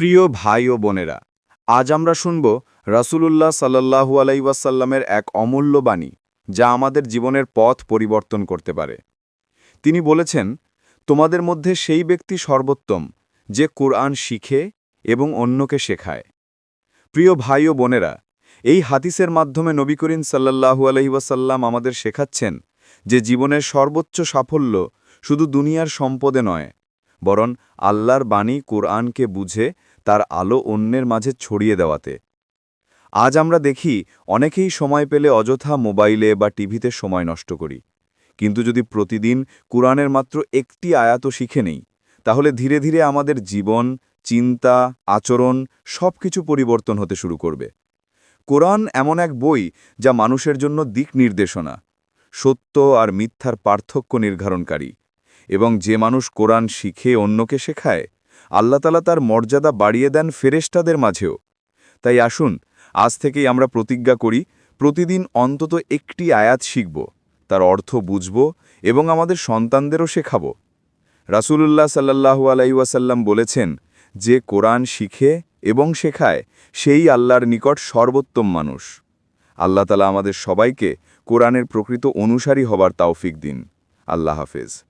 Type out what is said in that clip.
প্রিয় ভাই ও বোনেরা, আজ আমরা শুনব রাসূলুল্লাহ সাল্লাহু আলাইসাল্লামের এক অমূল্য বাণী, যা আমাদের জীবনের পথ পরিবর্তন করতে পারে। তিনি বলেছেন, তোমাদের মধ্যে সেই ব্যক্তি সর্বোত্তম, যে কোরআন শিখে এবং অন্যকে শেখায়। প্রিয় ভাই ও বোনেরা, এই হাদিসের মাধ্যমে নবী করিম সাল্লাহু আলহিবাসাল্লাম আমাদের শেখাচ্ছেন যে জীবনের সর্বোচ্চ সাফল্য শুধু দুনিয়ার সম্পদে নয় বরং আল্লাহর বাণী কোরআনকে বুঝে তার আলো অন্যের মাঝে ছড়িয়ে দেওয়াতে। আজ আমরা দেখি অনেকেই সময় পেলে অযথা মোবাইলে বা টিভিতে সময় নষ্ট করি। কিন্তু যদি প্রতিদিন কোরআনের মাত্র একটি আয়াত শিখে নেই, তাহলে ধীরে ধীরে আমাদের জীবন, চিন্তা, আচরণ সব কিছু পরিবর্তন হতে শুরু করবে। কোরআন এমন এক বই যা মানুষের জন্য দিক নির্দেশনা, সত্য আর মিথ্যার পার্থক্য নির্ধারণকারী। এবং যে মানুষ কোরআন শিখে অন্যকে শেখায় আল্লাতালা তার মর্যাদা বাড়িয়ে দেন ফেরেস্টাদের মাঝেও। তাই আসুন, আজ থেকেই আমরা প্রতিজ্ঞা করি, প্রতিদিন অন্তত একটি আয়াত শিখব, তার অর্থ বুঝব এবং আমাদের সন্তানদেরও শেখাব। রাসূলুল্লাহ সাল্লাহু আলাইসাল্লাম বলেছেন, যে কোরআন শিখে এবং শেখায়, সেই আল্লাহর নিকট সর্বোত্তম মানুষ। আল্লাহ তালা আমাদের সবাইকে কোরআনের প্রকৃত অনুসারী হবার তাওফিক দিন। আল্লাহ হাফেজ।